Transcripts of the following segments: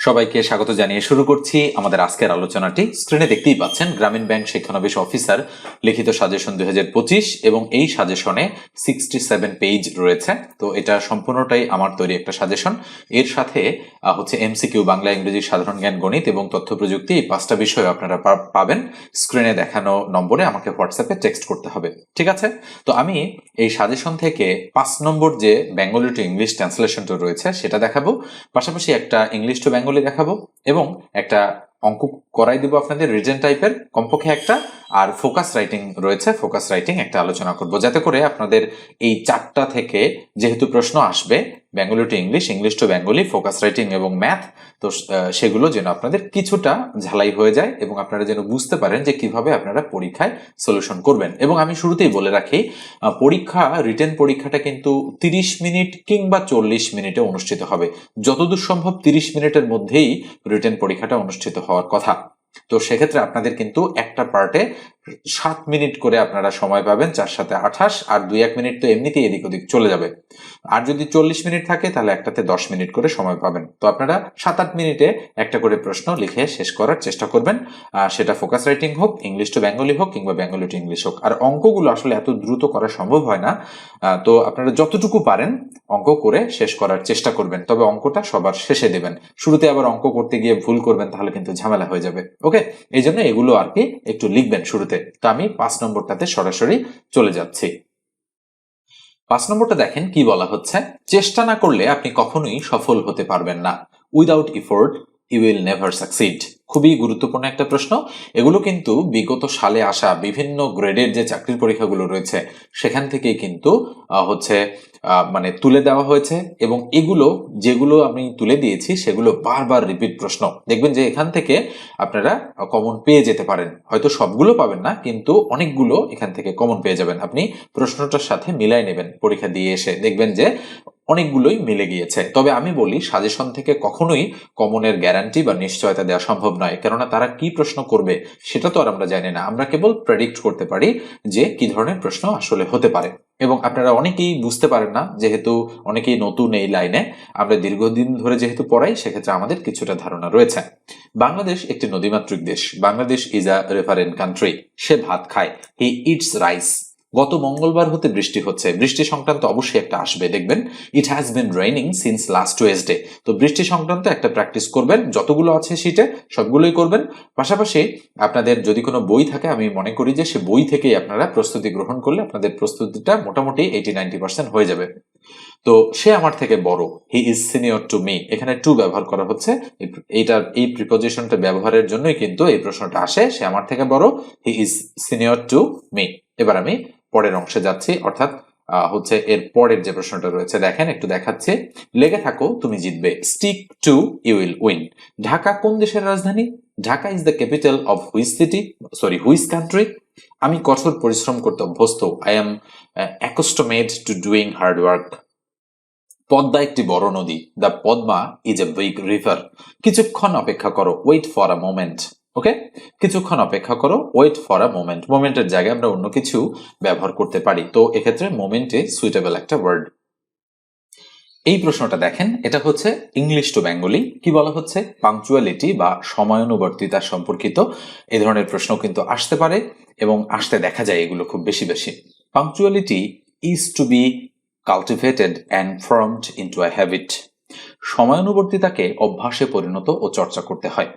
সবাইকে স্বাগত জানিয়ে শুরু করছি আমাদের আজকের আলোচনাটি। স্ক্রিনে দেখতেই পাচ্ছেন গ্রামীণ ব্যাংক শিক্ষানবিশ অফিসার লিখিত সাজেশন দুই হাজার পঁচিশ এবং এই সাজেশনে সিক্সটি সেভেন পেজ রয়েছে। তো এটা সম্পূর্ণটাই আমার তৈরি একটা সাজেশন। এর সাথে হচ্ছে এমসিকিউ বাংলা ইংরেজি সাধারণ জ্ঞান গণিত এবং তথ্য প্রযুক্তি এই পাঁচটা বিষয় আপনারা পাবেন। স্ক্রিনে দেখানো নম্বরে আমাকে হোয়াটসঅ্যাপে টেক্সট করতে হবে। ঠিক আছে? তো আমি এই সাজেশন থেকে পাঁচ নম্বর যে বেঙ্গলি টু ইংলিশ ট্রান্সলেশনটা রয়েছে সেটা দেখাবো। পাশাপাশি একটা ইংলিশ টু বেঙ্গলি দেখাবো। এবং একটা অঙ্ক করাই দেবো আপনাদের রিজেন টাইপের, কমপক্ষে একটা, আর ফোকাস রাইটিং রয়েছে, ফোকাস রাইটিং একটা আলোচনা করব। যাতে করে আপনাদের এই চারটা থেকে যেহেতু প্রশ্ন আসবে Bengali to English English to Bengali focus writing এবং ম্যাথ তো সেগুলো যেন আপনাদের কিছুটা ঝালাই হয়ে যায় এবং আপনারা যেন বুঝতে পারেন যে কীভাবে আপনারা পরীক্ষায় সলিউশন করবেন। এবং আমি শুরুতেই বলে রাখি পরীক্ষা রিটেন পরীক্ষাটা কিন্তু তিরিশ মিনিট কিংবা চল্লিশ মিনিটে অনুষ্ঠিত হবে। যতদূর সম্ভব তিরিশ মিনিটের মধ্যেই রিটেন পরীক্ষাটা অনুষ্ঠিত হওয়ার কথা। তো সেক্ষেত্রে আপনাদের কিন্তু একটা পার্টে সাত মিনিট করে আপনারা সময় পাবেন চার সাথে আঠাশ আর দুই এক মিনিট তো এমনিতেই এদিক ওদিক চলে যাবে। আর যদি চল্লিশ মিনিট থাকে তাহলে একটাতে দশ মিনিট করে সময় পাবেন। তো আপনারা সাত আট মিনিটে একটা করে প্রশ্ন লিখে শেষ করার চেষ্টা করবেন। আহ, সেটা ফোকাস রাইটিং হোক ইংলিশ টু বেঙ্গলি হোক কিংবা বেঙ্গলি টু ইংলিশ হোক। আর অঙ্কগুলো আসলে এত দ্রুত করা সম্ভব হয় না। তো আপনারা যতটুকু পারেন অঙ্ক করে শেষ করার চেষ্টা করবেন। তবে অঙ্কটা সবার শেষে দেবেন। শুরুতে আবার অঙ্ক করতে গিয়ে ভুল করবেন তাহলে কিন্তু ঝামেলা হয়ে যাবে। ওকে? এই জন্য এগুলো আর কি একটু লিখবেন শুরুতে। তো আমি পাঁচ নম্বরটাতে সরাসরি চলে যাচ্ছি। পাঁচ নম্বরটা দেখেন কি বলা হচ্ছে? চেষ্টা না করলে আপনি কখনোই সফল হতে পারবেন না। Without effort you will never succeed খুবই গুরুত্বপূর্ণ একটা প্রশ্ন। এগুলো কিন্তু বিগত সালে আসা বিভিন্ন গ্রেডের যে চাকরির পরীক্ষাগুলো রয়েছে, সেখান থেকেই কিন্তু হচ্ছে মানে তুলে দেওয়া হয়েছে এবং এগুলো, যেগুলো আমি তুলে দিয়েছি, সেগুলো বারবার রিপিট প্রশ্ন। দেখবেন যে এখান থেকে আপনারা কমন পেয়ে যেতে পারেন। হয়তো সবগুলো পাবেন না, কিন্তু অনেকগুলো এখান থেকে কমন পেয়ে যাবেন। আপনি প্রশ্নটার সাথে মিলাই নেবেন পরীক্ষা দিয়ে এসে। দেখবেন যে অনেকগুলোই মিলে গিয়েছে। তবে আমি বলি, সাজেশন থেকে কখনোই কমনের গ্যারান্টি বা নিশ্চয়তা দেওয়া সম্ভব নয়। কেননা তারা কি প্রশ্ন করবে, সেটা তো আর আমরা জানি না। আমরা কেবল প্রেডিক্ট করতে পারি যে কি ধরনের প্রশ্ন আসলে হতে পারে। এবং আপনারা অনেকেই বুঝতে পারেন না, যেহেতু অনেকেই নতুন এই লাইনে, আমরা দীর্ঘদিন ধরে যেহেতু পড়াই, সেক্ষেত্রে আমাদের কিছুটা ধারণা রয়েছে। বাংলাদেশ একটি নদীমাতৃক দেশ। বাংলাদেশ ইজ আ রেফারেন্ট কান্ট্রি সে ভাত খায়। হি ইটস রাইস গত মঙ্গলবার হতে বৃষ্টি হচ্ছে। বৃষ্টি সংক্রান্ত অবশ্যই একটা আসবে, দেখবেন। It has been raining since last Wednesday তো বৃষ্টি সংক্রান্ত একটা প্র্যাকটিস করবেন, যতগুলো আছে শীটে সবগুলোই করবেন। পাশাপাশি আপনাদের যদি কোনো বই থাকে, আমি মনে করি যে সে বই থেকেই আপনারা প্রস্তুতি গ্রহণ করলে আপনাদের প্রস্তুতিটা মোটামুটি এইটি নাইনটি পার্সেন্ট হয়ে যাবে। তো সে আমার থেকে বড়। He is senior to me এখানে টু ব্যবহার করা হচ্ছে। এইটার, এই প্রিপোজিশনটা ব্যবহারের জন্যই কিন্তু এই প্রশ্নটা আসে। সে আমার থেকে বড়। He is senior to me এবার আমি পরের অংশে যাচ্ছি, অর্থাৎ হচ্ছে এর পরের যে প্রশ্নটা রয়েছে, দেখেন, একটু দেখাচ্ছে। লেগে থাকো, তুমি জিতবে। Stick to you will win Dhaka কোন দেশের রাজধানী? Dhaka is the capital of which city sorry which country আমি কঠোর পরিশ্রম করতে অভ্যস্ত। I am accustomed to doing hard work Padma একটি বড় নদী। The Padma is a big river কিছুক্ষণ অপেক্ষা করো। Wait for a moment okay কিছুক্ষণ অপেক্ষা করো ওয়েট ফর আ মোমেন্ট মোমেন্টের জায়গায় আমরা অন্য কিছু ব্যবহার করতে পারি। তো এক্ষেত্রে মোমেন্টে সুইটেবল একটা ওয়ার্ড এই প্রশ্নটা দেখেন, এটা হচ্ছে ইংলিশ টু বেঙ্গলি কি বলা হচ্ছে? পাংচুয়ালিটি বা সময়ানুবর্তিতা সম্পর্কিত এই ধরনের প্রশ্ন কিন্তু আসতে পারে এবং আসতে দেখা যায় এগুলো খুব বেশি বেশি। Punctuality is to be cultivated and formed into a habit সময়ানুবর্তিতাকে অভ্যাসে পরিণত ও চর্চা করতে হয়।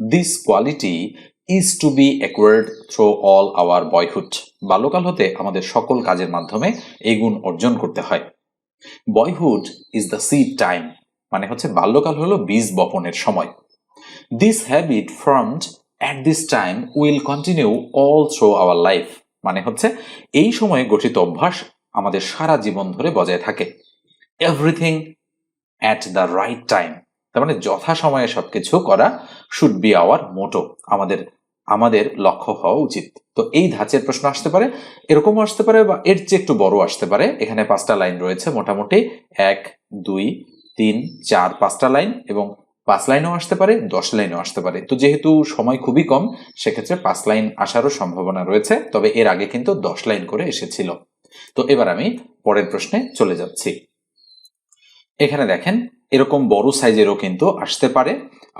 This quality is to be acquired through all our boyhood বাল্যকাল হতে আমাদের সকল কাজের মাধ্যমে এই গুণ অর্জন করতে হয়। Boyhood is the seed time মানে হচ্ছে বাল্যকাল হলো বীজ বপনের সময়। This habit formed at this time will continue all through our life মানে হচ্ছে এই সময়ে গঠিত অভ্যাস আমাদের সারা জীবন ধরে বজায় থাকে। Everything at the right time তার মানে যথা সময়ে সবকিছু করা শুড বি আওয়ার মোটো আমাদের আমাদের লক্ষ্য হওয়া উচিত। তো এই ধাঁচের প্রশ্ন আসতে পারে, এরকমও আসতে পারে বা এর চেয়ে একটু বড় আসতে পারে। এখানে পাঁচটা লাইন রয়েছে, মোটামুটি এক, দুই, তিন, চার পাঁচটা লাইন এবং পাঁচ লাইনও আসতে পারে, দশ লাইনও আসতে পারে। তো যেহেতু সময় খুবই কম, সেক্ষেত্রে পাঁচ লাইন আসারও সম্ভাবনা রয়েছে, তবে এর আগে কিন্তু দশ লাইন করে এসেছিল। তো এবার আমি পরের প্রশ্নে চলে যাচ্ছি। এখানে দেখেন, এরকম বড় সাইজেরও কিন্তু আসতে পারে।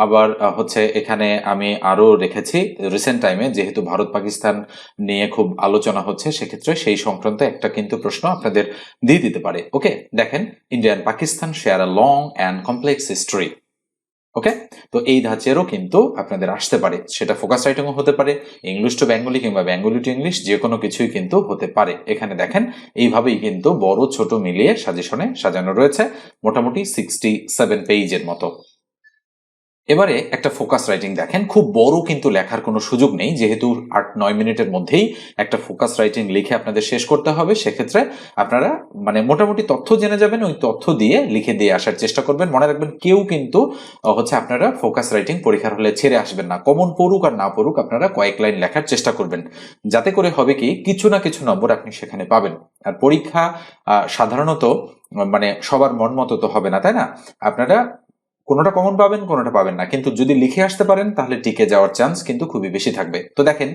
আবার হচ্ছে এখানে আমি আরও রেখেছি রিসেন্ট টাইমে যেহেতু ভারত পাকিস্তান নিয়ে খুব আলোচনা হচ্ছে, সেক্ষেত্রে সেই সংক্রান্ত একটা কিন্তু প্রশ্ন আপনাদের দিয়ে দিতে পারে। ওকে দেখেন Indian Pakistan share a long and complex history okay তো এই ধাঁচেরও কিন্তু আপনাদের আসতে পারে। সেটা ফোকাস রাইটিংও হতে পারে ইংলিশ টু বেঙ্গলি কিংবা বেঙ্গলি টু ইংলিশ যে কোনো কিছুই কিন্তু হতে পারে। এখানে দেখেন, এইভাবেই কিন্তু বড় ছোট মিলিয়ে সাজেশনে সাজানো রয়েছে, মোটামুটি সিক্সটি সেভেন পেজের মতো। এবারে একটা ফোকাস রাইটিং দেখেন। খুব বড় কিন্তু লেখার কোনো সুযোগ নেই, যেহেতু আট, নয় মিনিটের মধ্যেই একটা ফোকাস রাইটিং লিখে আপনাদের শেষ করতে হবে। সেক্ষেত্রে আপনারা মানে মোটামুটি তথ্য জেনে যাবেন, ওই তথ্য দিয়ে লিখে দিয়ে আসার চেষ্টা করবেন। মনে রাখবেন, কেউ কিন্তু হচ্ছে আপনারা ফোকাস রাইটিং পরীক্ষার হলে ছেড়ে আসবেন না। কমন পড়ুক আর না পড়ুক আপনারা কয়েক লাইন লেখার চেষ্টা করবেন। যাতে করে হবে কি, কিছু না কিছু নম্বর আপনি সেখানে পাবেন। আর পরীক্ষা সাধারণত মানে সবার মন মতো তো হবে না, তাই না? আপনারা কোনোটা কমন পাবেন, কোনোটা পাবেন না। কিন্তু যদি লিখে আসতে পারেন, তাহলে টিকে যাওয়ার চান্স কিন্তু খুবই বেশি থাকবে। তো দেখেন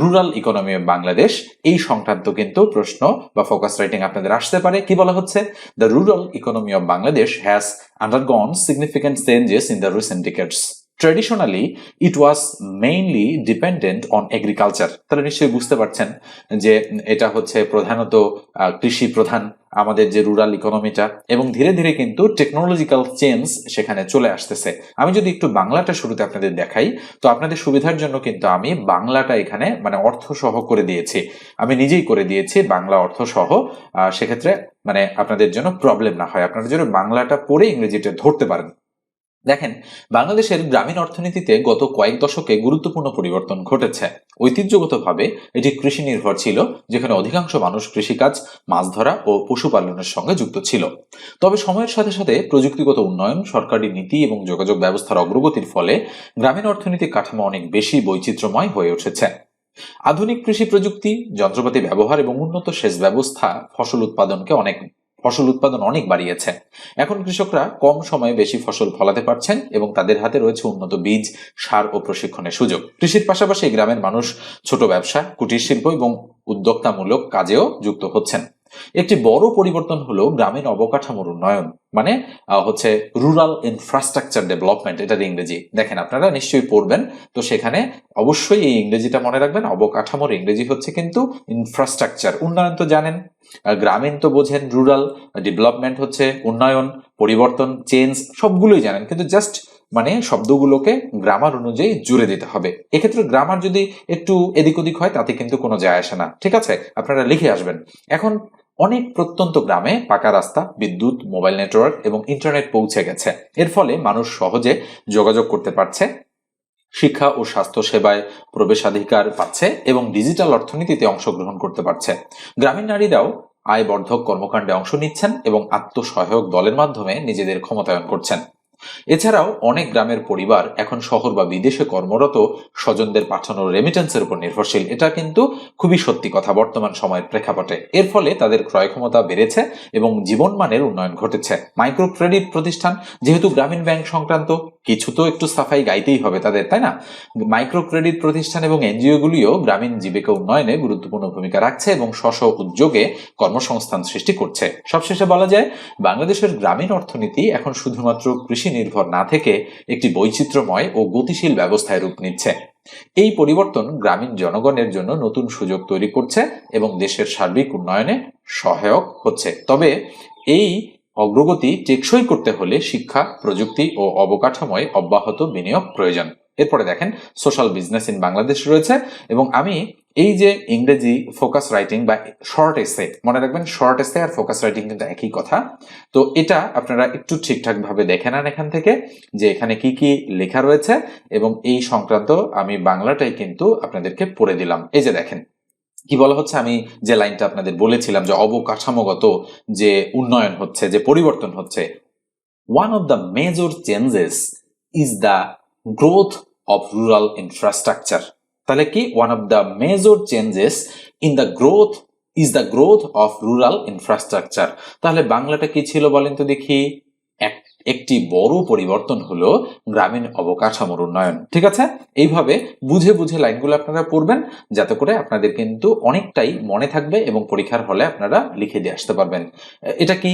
রুরাল ইকোনমি অফ বাংলাদেশ এই সংক্রান্ত কিন্তু প্রশ্ন বা ফোকাস রাইটিং আপনাদের আসতে পারে। কি বলা হচ্ছে? The rural economy of Bangladesh has undergone significant changes in the recent decades traditionally it was mainly dependent on agriculture তাহলে নিশ্চয়ই বুঝতে পারছেন যে এটা হচ্ছে প্রধানত কৃষি প্রধান আমাদের যে রুরাল ইকোনমিটা এবং ধীরে ধীরে কিন্তু টেকনোলজিক্যাল চেঞ্জ সেখানে চলে আসতেছে। আমি যদি একটু বাংলাটা শুরুতে আপনাদের দেখাই, তো আপনাদের সুবিধার জন্য কিন্তু আমি বাংলাটা এখানে মানে অর্থ সহ করে দিয়েছি। আমি নিজেই করে দিয়েছি বাংলা অর্থ সহ সেক্ষেত্রে মানে আপনাদের জন্য প্রবলেম না হয়। আপনারা যেন বাংলাটা পড়ে ইংরেজিটা ধরতে পারেন। দেখেন, বাংলাদেশের গ্রামীণ অর্থনীতিতে গত কয়েক দশকে গুরুত্বপূর্ণ পরিবর্তন ঘটেছে। ঐতিহ্যগতভাবে এটি কৃষি নির্ভর ছিল, যেখানে অধিকাংশ মানুষ কৃষিকাজ, মাছ ধরা ও পশুপালনের সঙ্গে যুক্ত ছিল। তবে সময়ের সাথে সাথে প্রযুক্তিগত উন্নয়ন, সরকারি নীতি এবং যোগাযোগ ব্যবস্থার অগ্রগতির ফলে গ্রামীণ অর্থনৈতিক কাঠামো অনেক বেশি বৈচিত্র্যময় হয়ে উঠেছে। আধুনিক কৃষি প্রযুক্তি, যন্ত্রপাতি ব্যবহার এবং উন্নত সেচ ব্যবস্থা ফসল উৎপাদনকে অনেক ফসল উৎপাদন অনেক বাড়িয়েছে। এখন কৃষকরা কম সময়ে বেশি ফসল ফলাতে পারছেন এবং তাদের হাতে রয়েছে উন্নত বীজ, সার ও প্রশিক্ষণের সুযোগ। কৃষির পাশাপাশি গ্রামের মানুষ ছোট ব্যবসা, কুটির শিল্প এবং উদ্যোক্তামূলক কাজেও যুক্ত হচ্ছেন। একটি বড় পরিবর্তন হলো গ্রামীণ অবকাঠামোর উন্নয়ন মানে হচ্ছে রুরাল ইনফ্রাস্ট্রাকচার ডেভেলপমেন্ট এটার ইংরেজি। দেখেন, আপনারা নিশ্চয়ই পড়বেন, তো সেখানে অবশ্যই এই ইংরেজিটা মনে রাখবেন, অবকাঠামোর ইংরেজি হচ্ছে কিন্তু ইনফ্রাস্ট্রাকচার উন্নয়ন তো জানেন। গ্রামীণ তো বোঝেন রুরাল ডেভেলপমেন্ট হচ্ছে উন্নয়ন, পরিবর্তন চেঞ্জ সবগুলোই জানেন, কিন্তু জাস্ট মানে শব্দগুলোকে গ্রামার অনুযায়ী জুড়ে দিতে হবে। এক্ষেত্রে গ্রামার যদি একটু এদিক ওদিক হয়, তাতে কিন্তু কোনো যায় আসে না। ঠিক আছে? আপনারা লিখে আসবেন। এখন অনেক প্রত্যন্ত গ্রামে পাকা রাস্তা, বিদ্যুৎ মোবাইল নেটওয়ার্ক এবং ইন্টারনেট পৌঁছে গেছে। এর ফলে মানুষ সহজে যোগাযোগ করতে পারছে, শিক্ষা ও স্বাস্থ্য সেবায় প্রবেশাধিকার পাচ্ছে এবং ডিজিটাল অর্থনীতিতে অংশগ্রহণ করতে পারছে। গ্রামীণ নারীরাও আয় বর্ধক কর্মকাণ্ডে অংশ নিচ্ছেন এবং আত্মসহায়ক দলের মাধ্যমে নিজেদের ক্ষমতায়ন করছেন। এছাড়াও অনেক গ্রামের পরিবার এখন শহর বা বিদেশে কর্মরত স্বজনদের পাঠানো রেমিটেন্সের উপর নির্ভরশীল। এটা কিন্তু খুবই সত্যি কথা বর্তমান সময়ের প্রেক্ষাপটে। এর ফলে তাদের ক্রয় ক্ষমতা বেড়েছে এবং জীবনমানের উন্নয়ন ঘটেছে। মাইক্রো ক্রেডিট প্রতিষ্ঠান যেহেতু গ্রামীণ ব্যাংক সংক্রান্ত কিছু তো একটু সাফাই গাইতেই হবে তাদের, তাই না? মাইক্রো ক্রেডিট প্রতিষ্ঠান এবং এনজিও গুলিও গ্রামীণ জীবিকা উন্নয়নে গুরুত্বপূর্ণ ভূমিকা রাখছে এবং স্ব উদ্যোগে কর্মসংস্থান সৃষ্টি করছে। সবশেষে বলা যায়, বাংলাদেশের গ্রামীণ অর্থনীতি এখন শুধুমাত্র কৃষি নির্ভর না থেকে একটি বৈচিত্র্যময় ও গতিশীল ব্যবস্থায় রূপ নিচ্ছে। এই পরিবর্তন গ্রামীণ জনগণের জন্য নতুন সুযোগ তৈরি করছে এবং দেশের সার্বিক উন্নয়নে সহায়ক হচ্ছে। তবে এই অগ্রগতি টেকসই করতে হলে শিক্ষা, প্রযুক্তি ও অবকাঠামোয় অব্যাহত বিনিয়োগ প্রয়োজন। এরপরে দেখেন সোশ্যাল বিজনেস ইন বাংলাদেশ রয়েছে এবং আমি এই যে ইংরেজি ফোকাস রাইটিং বা শর্ট এসে মনে রাখবেন শর্ট এসে আর ফোকাস রাইটিং কিন্তু একই কথা। তো এটা আপনারা একটু ঠিকঠাক ভাবে দেখে নেন এখান থেকে যে এখানে কি কি লেখা রয়েছে এবং এই সংক্রান্ত আমি বাংলাটাই কিন্তু আপনাদেরকে পড়ে দিলাম। এই যে দেখেন কি বলা হচ্ছে? আমি যে লাইনটা আপনাদের বলেছিলাম যে অবকাঠামোগত যে উন্নয়ন হচ্ছে, যে পরিবর্তন হচ্ছে one of the major changes is the growth of rural infrastructure তাহলে কি? One of the major changes in the growth is the growth of rural infrastructure তাহলে বাংলাটা কি ছিল বলেন তো দেখি? এক একটি বড় পরিবর্তন হলো গ্রামীণ অবকাঠামোর উন্নয়ন। ঠিক আছে? এইভাবে বুঝে বুঝে লাইনগুলো আপনারা পড়বেন, যাতে করে আপনাদের কিন্তু অনেকটাই মনে থাকবে এবং পরীক্ষার হলে আপনারা লিখে দিয়ে আসতে পারবেন। এটা কি?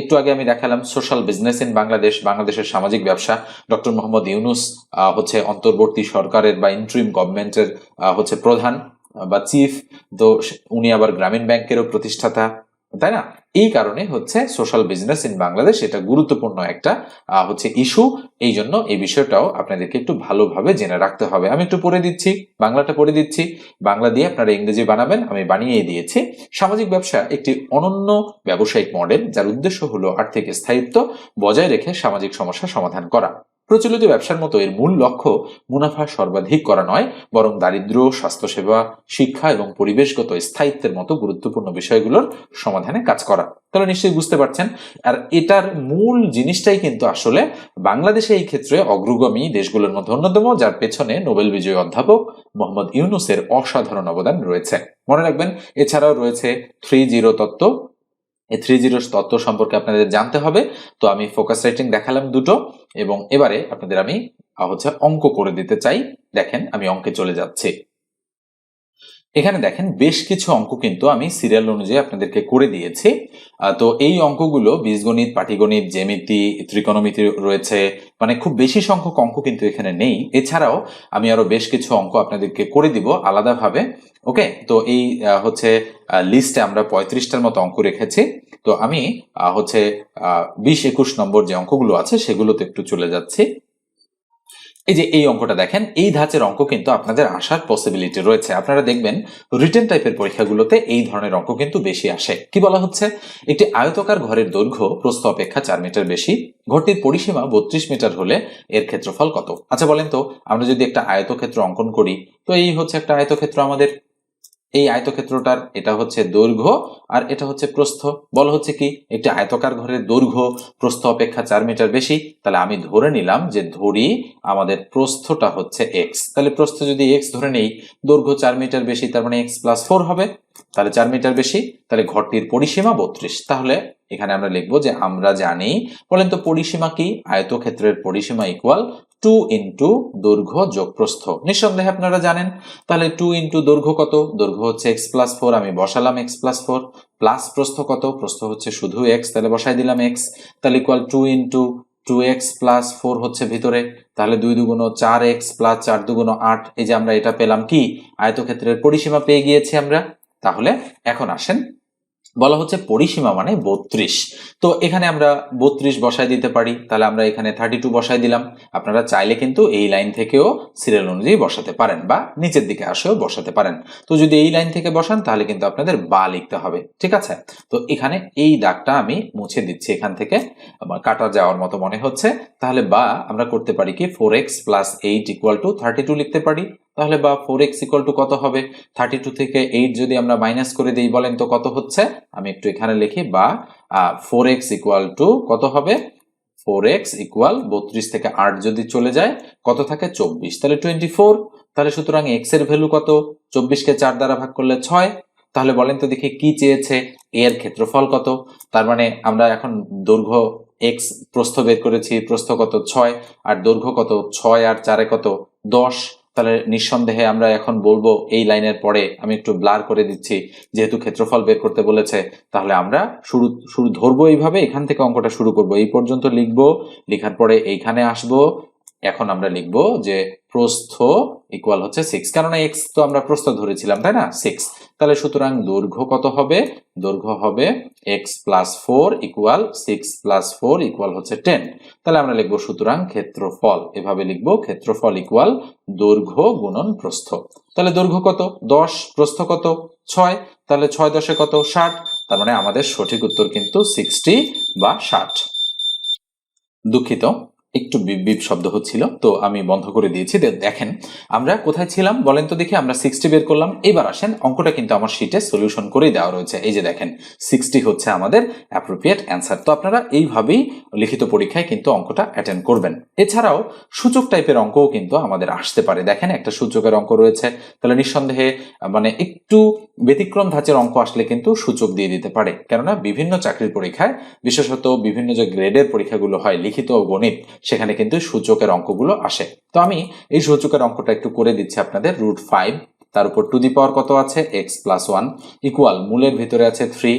একটু আগে আমি দেখালাম সোশ্যাল বিজনেস ইন বাংলাদেশ, বাংলাদেশের সামাজিক ব্যবসা। ডক্টর মোহাম্মদ ইউনুস হচ্ছে অন্তর্বর্তী সরকারের বা ইন্ট্রিম গভর্নমেন্টের হচ্ছে প্রধান বা চিফ। তো উনি আবার গ্রামীণ ব্যাংকেরও প্রতিষ্ঠাতা। তাই না? এই কারণে হচ্ছে সোশ্যাল বিজনেস ইন বাংলাদেশ এটা গুরুত্বপূর্ণ একটা হচ্ছে ইস্যু এই জন্য এই বিষয়টাও আপনাদেরকে একটু ভালোভাবে জেনে রাখতে হবে। আমি একটু পড়ে দিচ্ছি, বাংলাটা পড়ে দিচ্ছি। বাংলা দিয়ে আপনারা ইংরেজি বানাবেন, আমি বানিয়ে দিয়েছি। সামাজিক ব্যবসা একটি অনন্য ব্যবসায়িক মডেল যার উদ্দেশ্য হলো আর্থিক স্থায়িত্ব বজায় রেখে সামাজিক সমস্যা সমাধান করা। প্রচলিত ব্যবসার মতো এর মূল লক্ষ্য মুনাফা সর্বাধিক করা নয়, বরং দারিদ্র্য, স্বাস্থ্যসেবা, শিক্ষা এবং পরিবেশগত স্থায়িত্বের মতো গুরুত্বপূর্ণ বিষয়গুলোর সমাধানে কাজ করা। তাহলে নিশ্চয়ই বুঝতে পারছেন? আর এটার মূল জিনিসটাই কিন্তু আসলে বাংলাদেশে এই ক্ষেত্রে অগ্রগামী দেশগুলোর মধ্যে অন্যতম, যার পেছনে নোবেল বিজয়ী অধ্যাপক মোহাম্মদ ইউনুসের অসাধারণ অবদান রয়েছে। মনে রাখবেন, এছাড়াও রয়েছে থ্রি জিরো তত্ত্ব। এই থ্রি জিরো তত্ত্ব সম্পর্কে আপনাদের জানতে হবে। তো আমি ফোকাস রাইটিং দেখালাম দুটো। এবং এবারে আপনাদের আমি হচ্ছে অঙ্ক করে দিতে চাই। দেখেন আমি অঙ্কে চলে যাচ্ছি। এখানে দেখেন বেশ কিছু অঙ্ক কিন্তু আমি সিরিয়াল অনুযায়ী আপনাদেরকে করে দিয়েছি। তো এই অঙ্কগুলো বীজগণিত, পাটিগণিত, জ্যামিতি, ত্রিকোণমিতি রয়েছে মানে খুব বেশি সংখ্যক অঙ্ক কিন্তু এখানে নেই। এছাড়াও আমি আরও বেশ কিছু অঙ্ক আপনাদেরকে করে দিব আলাদাভাবে, ওকে? তো এই হচ্ছে লিস্টে আমরা পঁয়ত্রিশটার মতো অঙ্ক রেখেছি। তো আমি হচ্ছে বিশ একুশ নম্বর যে অঙ্কগুলো আছে সেগুলোতে একটু চলে যাচ্ছি। এই যে এই অঙ্কটা দেখেন, এই ধাঁচের অঙ্ক কিন্তু আপনাদের আসার পসিবিলিটি রয়েছে। আপনারা দেখবেন রিটেন টাইপের পরীক্ষাগুলোতে এই ধরনের অঙ্ক কিন্তু বেশি আসে। কি বলা হচ্ছে? একটি আয়তকার ঘরের দৈর্ঘ্য প্রস্থ অপেক্ষা চার মিটার বেশি, ঘরটির পরিসীমা বত্রিশ মিটার হলে এর ক্ষেত্রফল কত? আচ্ছা বলেন তো, আমরা যদি একটা আয়তক্ষেত্র অঙ্কন করি, তো এই হচ্ছে একটা আয়তক্ষেত্র আমাদের। এই আয়তক্ষেত্রটার এটা হচ্ছে দৈর্ঘ্য আর এটা হচ্ছে প্রস্থ। বল হচ্ছে কি? একটি আয়তকার ঘরের দৈর্ঘ্য, প্রস্থ অপেক্ষা চার মিটার বেশি। তাহলে আমি ধরে নিলাম যে ধরি আমাদের প্রস্থটা হচ্ছে এক্স তাহলে প্রস্থ যদি এক্স ধরে নেই, দৈর্ঘ্য চার মিটার বেশি, তার মানে এক্স প্লাস ফোর হবে। তাহলে চার মিটার বেশি, তাহলে ঘরটির পরিসীমা বত্রিশ। তাহলে এখানে আমরা লিখব যে আমরা জানি, বলেন তো পরিসীমা কি? আয়তক্ষেত্রের পরিসীমা ইকুয়াল টু ইন্টু দৈর্ঘ্য যোগ প্রস্থ নিঃসন্দেহে আপনারা জানেন, তাহলে টু ইন্টু দৈর্ঘ্য কত? দৈর্ঘ্য হচ্ছে এক্স প্লাস ফোর আমি বসালাম এক্স প্লাস ফোর প্লাস প্রস্থ কত? প্রস্থ হচ্ছে শুধু এক্স তাহলে বসাই দিলাম এক্স তাহলে equal to into two x plus four হচ্ছে ভিতরে, তাহলে দুই দুগুণ চার এক্স প্লাস চার দুগুণ আট, এই যে আমরা এটা পেলাম কি? আয়তক্ষেত্রের পরিসীমা পেয়ে গিয়েছি আমরা। তাহলে এখন আসেন বলা হচ্ছে পরিসীমা মানে বত্রিশ। তো এখানে আমরা বত্রিশ বসায় দিতে পারি, তাহলে আমরা এখানে থার্টি টু বসায় দিলাম। আপনারা চাইলে কিন্তু এই লাইন থেকেও সিরিয়াল অনুযায়ী বসাতে পারেন বা নিচের দিকে আসেও বসাতে পারেন। তো যদি এই লাইন থেকে বসান, তাহলে কিন্তু আপনাদের বা লিখতে হবে, ঠিক আছে? তো এখানে এই দাগটা আমি মুছে দিচ্ছি এখান থেকে। আমার কাটা যাওয়ার মতো মনে হচ্ছে। তাহলে বা আমরা করতে পারি কি four x plus eight equal to thirty two লিখতে পারি। তাহলে বা ফোর এক্স ইকুয়াল টু কত হবে? থার্টি টু থেকে এইট যদি আমরা মাইনাস করে দিই, বলেন তো কত হচ্ছে? আমি একটু এখানে লিখি, বা ফোর এক্স ইকুয়াল টু কত হবে? ফোর এক্স ইকুয়াল বত্রিশ থেকে আট যদি চলে যায়, কত থাকে? চব্বিশ। তাহলে টোয়েন্টি ফোর তাহলে সুতরাং এক্সের ভ্যালু কত? চব্বিশকে চার দ্বারা ভাগ করলে ছয়। তাহলে বলেন তো দেখি কি চেয়েছে? এর ক্ষেত্রফল কত? তার মানে আমরা এখন দৈর্ঘ্য এক্স প্রস্থ বের করেছি, প্রস্থ কত? ছয়। আর দৈর্ঘ্য কত? ছয় আর চারে কত? দশ। তাহলে নিঃসন্দেহে আমরা এখন বলব এই লাইনের পরে আমি একটু ব্লার করে দিচ্ছি। যেহেতু ক্ষেত্রফল বের করতে বলেছে, তাহলে আমরা শুরু শুরু ধরবো এইভাবে, এখান থেকে অঙ্কটা শুরু করব। এই পর্যন্ত লিখব, লেখার পরে এইখানে আসব এখন আমরা লিখব যে প্রস্থ ইকুয়াল হচ্ছে সিক্স কেননা এক্স তো আমরা প্রস্থ ধরেছিলাম, তাই না? সিক্স তাহলে সুতরাং দৈর্ঘ্য কত হবে? দৈর্ঘ্য হবে x plus four equal six plus four equal হচ্ছে টেন তাহলে আমরা লিখব সুতরাং ক্ষেত্রফল। এভাবে লিখব ক্ষেত্রফল ইকুয়াল দৈর্ঘ্য গুণন প্রস্থ। তাহলে দৈর্ঘ্য কত? দশ। প্রস্থ কত? ছয়। তাহলে ছয় দশে কত? ষাট। তার মানে আমাদের সঠিক উত্তর কিন্তু সিক্সটি বা ষাট। দুঃখিত। একটু বিপ শব্দ হচ্ছিল, তো আমি বন্ধ করে দিয়েছি। দেখেন, আমরা কোথায় ছিলাম বলেন তো দেখি, আমরা সিক্সটি বের করলাম। এবার আসেন, অঙ্কটা কিন্তু আমার শিটে সলিউশন করেই দেওয়া রয়েছে। এই যে দেখেন সিক্সটি হচ্ছে আমাদের অ্যাপ্রোপ্রিয়েট অ্যান্সার তো আপনারা এইভাবেই লিখিত পরীক্ষায় কিন্তু অঙ্কটা অ্যাটেন্ড করবেন। এছাড়াও সূচক টাইপের অঙ্কও কিন্তু আমাদের আসতে পারে। দেখেন, একটা সূচকের অঙ্ক রয়েছে। তাহলে নিঃসন্দেহে মানে একটু ব্যতিক্রম ধাঁচের অঙ্ক আসলে কিন্তু সূচক দিয়ে দিতে পারে। কেননা বিভিন্ন চাকরির পরীক্ষায়, বিশেষত বিভিন্ন যে গ্রেডের পরীক্ষাগুলো হয়, লিখিত ও গণিত সেখানে কিন্তু সূচকের অঙ্কগুলো আসে। তো আমি এই সূচকের অঙ্কটা একটু করে দিচ্ছি আপনাদের। রুট ফাইভ, তার উপর টু দি পাওয়ার কত আছে? এক্স প্লাস ওয়ান ইকুয়াল মূলের ভিতরে আছে থ্রি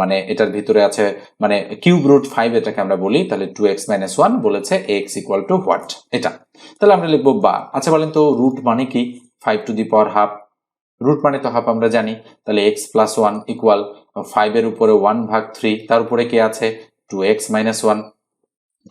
মানে এটার ভিতরে আছে মানে কিউব রুট ফাইভ এটাকে আমরা বলি, তাহলে টু এক্স মাইনাস ওয়ান বলেছে এক্স ইকুয়াল টু হোয়াট? এটা। তাহলে আমরা লিখব বা। আচ্ছা বলেন তো, রুট মানে কি? Five to the power half. Root মানে তো হাফ আমরা জানি। তাহলে এক্স প্লাস ওয়ান ইকুয়াল ফাইভের উপরে ওয়ান ভাগ থ্রি, তার উপরে কি আছে? Two x minus one.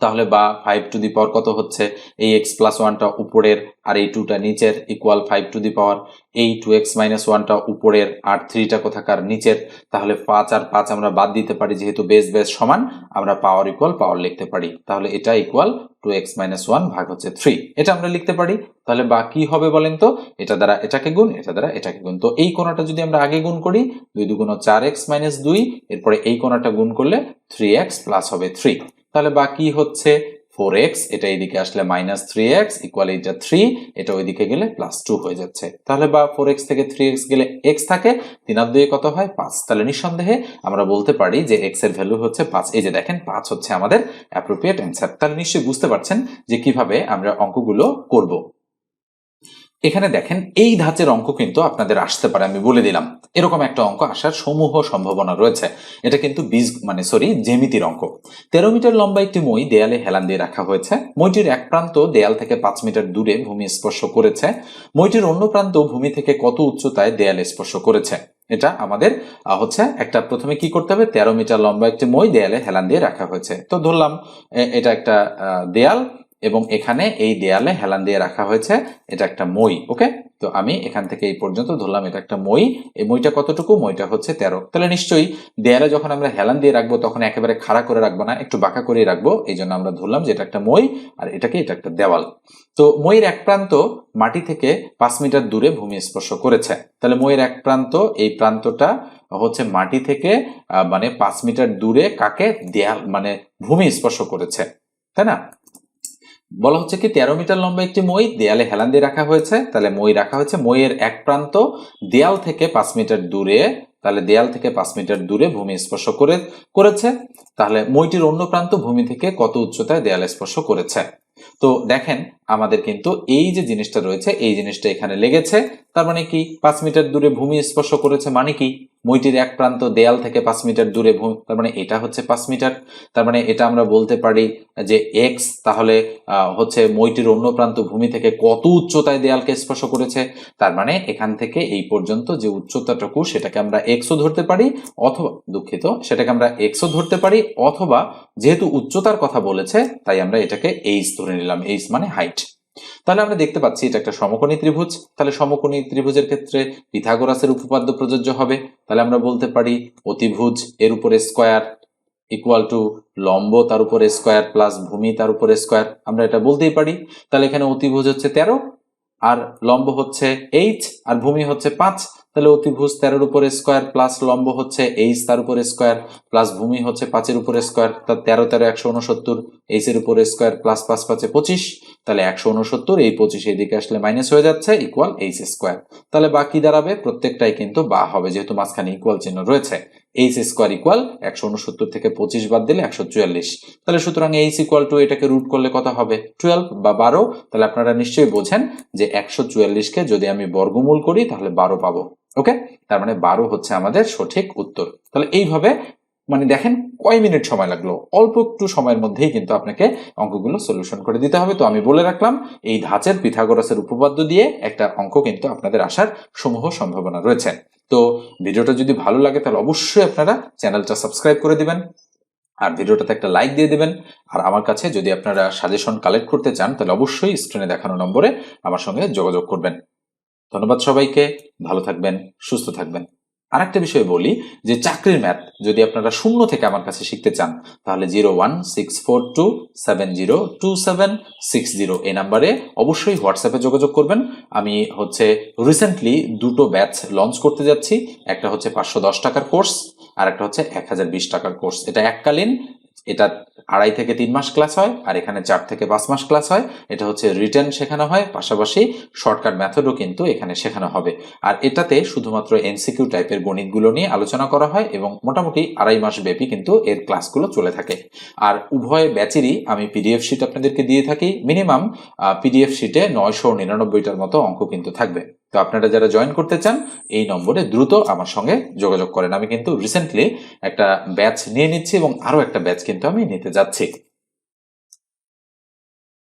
তাহলে বা ফাইভ টু দি পাওয়ার কত হচ্ছে? এই এক্স প্লাস ওয়ানটা উপরের আর এই টুটা নিচের equal five to the power এই টু এক্স মাইনাস ওয়ানটা উপরের আর থ্রিটা কোথাকার নিচের। তাহলে পাঁচ আর পাঁচ আমরা বাদ দিতে পারি, যেহেতু বেস বেস সমান, আমরা পাওয়ার ইকুয়াল পাওয়ার লিখতে পারি। তাহলে এটা equal to x minus one ভাগ হচ্ছে থ্রি এটা আমরা লিখতে পারি। তাহলে বা কি হবে বলেন তো? এটা দ্বারা এটাকে গুণ, এটা দ্বারা এটাকে গুণ। তো এই কোণাটা যদি আমরা আগে গুণ করি, দুই দুগুণ চার এক্স মাইনাস দুই, এরপরে এই কোণাটা গুণ করলে থ্রি এক্স প্লাস হবে থ্রি তাহলে বাকি হচ্ছে? ফোর এক্স এটা এইদিকে আসলে মাইনাস থ্রি এক্স ইকুয়াল এইটা থ্রি এটা ওইদিকে গেলে প্লাস টু হয়ে যাচ্ছে। তাহলে বা ফোর এক্স থেকে থ্রি এক্স গেলে এক্স থাকে, তিন আর দুই কত হয়? পাঁচ। তাহলে নিঃসন্দেহে আমরা বলতে পারি যে এক্সের ভ্যালু হচ্ছে পাঁচ। এই যে দেখেন, পাঁচ হচ্ছে আমাদের অ্যাপ্রোপ্রিয়েট অ্যান্সার তাহলে নিশ্চয়ই বুঝতে পারছেন যে কীভাবে আমরা অঙ্কগুলো করব। এখানে দেখেন, এই ধাঁচের অঙ্ক কিন্তু আপনাদের আসতে পারে, আমি বলে দিলাম। এরকম একটা অঙ্ক আসার সমূহ সম্ভাবনা রয়েছে। এটা কিন্তু বীজ মানে সরি, জ্যামিতির অঙ্ক। তেরো মিটার লম্বা একটি মই দেয়ালে হেলান দিয়ে রাখা হয়েছে। মইটির এক প্রান্ত দেয়াল থেকে পাঁচ মিটার দূরে ভূমি স্পর্শ করেছে। মইটির অন্য প্রান্ত ভূমি থেকে কত উচ্চতায় দেয়াল স্পর্শ করেছে? এটা আমাদের হচ্ছে একটা প্রথমে কি করতে হবে? তেরো মিটার লম্বা একটি মই দেয়ালে হেলান দিয়ে রাখা হয়েছে। তো ধরলাম এটা একটা দেয়াল। এবং এখানে এই দেয়ালে হেলান দিয়ে রাখা হয়েছে, এটা একটা মই, ওকে? তো আমি এখান থেকে এই পর্যন্ত ধরলাম, এটা একটা মই। এই মইটা কতটুকু? মইটা হচ্ছে তেরো। তাহলে নিশ্চয়ই দেয়ালে যখন আমরা হেলান দিয়ে রাখব, তখন একেবারে খাড়া করে রাখব না, একটু বাঁকা করে রাখব। এই জন্য আমরা ধরলাম যে এটা একটা মই, আর এটাকে এটা একটা দেওয়াল। তো মইয়ের এক প্রান্ত মাটি থেকে পাঁচ মিটার দূরে ভূমি স্পর্শ করেছে। তাহলে মইয়ের এক প্রান্ত, এই প্রান্তটা হচ্ছে মাটি থেকে মানে পাঁচ মিটার দূরে কাকে দেয়াল মানে ভূমি স্পর্শ করেছে, তাই না? বলা হচ্ছে কি, তেরো মিটার লম্বা একটি মই, দেয়ালে হেলান দিয়ে রাখা হয়েছে। তাহলে মই রাখা হয়েছে। মইয়ের এক প্রান্ত দেয়াল থেকে পাঁচ মিটার দূরে, তাহলে দেয়াল থেকে পাঁচ মিটার দূরে ভূমি স্পর্শ করে, করেছে। তাহলে মইটির অন্য প্রান্ত ভূমি থেকে কত উচ্চতায় দেয়াল স্পর্শ করেছে? তো দেখেন, আমাদের কিন্তু এই যে জিনিসটা রয়েছে, এই জিনিসটা এখানে লেগেছে। তার মানে কি, পাঁচ মিটার দূরে ভূমি স্পর্শ করেছে মানে কি? মইটির এক প্রান্ত দেয়াল থেকে পাঁচ মিটার দূরে তার মানে এটা হচ্ছে পাঁচ মিটার, তার মানে এটা আমরা বলতে পারি যে এক্স তাহলে হচ্ছে মইটির অন্য প্রান্ত ভূমি থেকে কত উচ্চতায় দেয়ালকে স্পর্শ করেছে, তার মানে এখান থেকে এই পর্যন্ত যে উচ্চতাটুকু সেটাকে আমরা এক্সও ধরতে পারি, অথবা দুঃখিত, সেটাকে আমরা এক্সও ধরতে পারি, অথবা যেহেতু উচ্চতার কথা বলেছে, তাই আমরা এটাকে এইচ ধরে নিলাম এইচ মানে হাইট তাহলে আমরা দেখতে পাচ্ছি এটা একটা সমকোণী ত্রিভুজ। তাহলে সমকোণী ত্রিভুজের ক্ষেত্রে পিথাগোরাসের উপপাদ্য প্রযোজ্য হবে। তাহলে আমরা বলতে পারি অতিভুজ এর উপরে স্কোয়ার ইকুয়াল টু লম্ব তার উপরে স্কোয়ার প্লাস ভূমি তার উপরে স্কোয়ার। আমরা এটা বলতেই পারি। তাহলে এখানে অতিভুজ হচ্ছে তেরো, আর লম্ব হচ্ছে এইচ আর ভূমি হচ্ছে পাঁচ। তাহলে অতিভুজ তেরোর উপরে স্কোয়ার প্লাস লম্ব হচ্ছে এইচ তার উপরে স্কোয়ার প্লাস ভূমি হচ্ছে পাঁচের উপরে স্কোয়ার তার তেরো তেরো, একশো উনসত্তর এইচ এর উপরে স্কোয়ার প্লাস পাঁচ, পাঁচে পঁচিশ, তাহলে একশো উনসত্তর, এই পঁচিশ এদিকে আসলে মাইনাস হয়ে যাচ্ছে ইকুয়াল এইচ স্কোয়ার তাহলে বাকি দাঁড়াবে, প্রত্যেকটাই কিন্তু বা হবে, যেহেতু মাঝখানে ইকুয়াল চিহ্ন রয়েছে। এইচ স্কোয়ার ইকুয়াল একশো উনসত্তর থেকে পঁচিশ বাদ দিলে একশো চুয়াল্লিশ। তাহলে সুতরাং এইচ ইকুয়াল টু এটাকে রুট করলে কত হবে? টুয়েলভ বা বারো? তাহলে আপনারা নিশ্চয়ই বোঝেন যে একশো চুয়াল্লিশকে যদি আমি বর্গমূল করি, তাহলে বারো পাবো। ওকে তার মানে বারো হচ্ছে আমাদের সঠিক উত্তর। তাহলে এইভাবে মানে দেখেন কয় মিনিট সময় লাগল? অল্প একটু সময়ের মধ্যেই কিন্তু আপনাকে অঙ্কগুলো সলিউশন করে দিতে হবে। তো আমি বলে রাখলাম, এই ধাঁচের পিথাগোরাসের উপপাদ্য দিয়ে একটা অঙ্ক কিন্তু আপনাদের আসার সমূহ সম্ভাবনা রয়েছে। তো ভিডিওটা যদি ভালো লাগে, তাহলে অবশ্যই আপনারা চ্যানেলটা সাবস্ক্রাইব করে দিবেন। আর ভিডিওটাতে একটা লাইক দিয়ে দেবেন। আর আমার কাছে যদি আপনারা সাজেশন কালেক্ট করতে চান, তাহলে অবশ্যই স্ক্রিনে দেখানো নম্বরে আমার সঙ্গে যোগাযোগ করবেন। ধন্যবাদ সবাইকে। ভালো থাকবেন, সুস্থ থাকবেন। আরেকটা বিষয় বলি যে চাকরির ম্যাথ যদি আপনারা শূন্য থেকে আমার কাছে শিখতে চান, তাহলে zero one, six four, two, seven, zero, two, seven, six, zero এই নাম্বারে অবশ্যই হোয়াটসঅ্যাপে যোগাযোগ করবেন। আমি হচ্ছে রিসেন্টলি দুটো ব্যাচ লঞ্চ করতে যাচ্ছি। একটা হচ্ছে পাঁচশো দশ টাকার কোর্স আর একটা হচ্ছে এক হাজার বিশ টাকার কোর্স এটা এককালীন এটা আড়াই থেকে তিন মাস ক্লাস হয়, আর এখানে চার থেকে পাঁচ মাস ক্লাস হয়। এটা হচ্ছে রিটার্ন শেখানো হয়, পাশাপাশি শর্টকাট মেথডও কিন্তু এখানে শেখানো হবে। আর এটাতে শুধুমাত্র এনসিকিউ টাইপের গণিতগুলো নিয়ে আলোচনা করা হয় এবং মোটামুটি আড়াই মাস ব্যাপী কিন্তু এর ক্লাসগুলো চলে থাকে। আর উভয় ব্যাচেরই আমি পিডিএফ শিট আপনাদেরকে দিয়ে থাকি। মিনিমাম পিডিএফ শিটে নয়শো নিরানব্বইটার মতো অঙ্ক কিন্তু থাকবে। তো আপনারা যারা জয়েন করতে চান, এই নম্বরে দ্রুত আমার সঙ্গে যোগাযোগ করেন। আমি কিন্তু রিসেন্টলি একটা ব্যাচ নিয়ে নিচ্ছি এবং আরও একটা ব্যাচ কিন্তু আমি নিতে যাচ্ছি।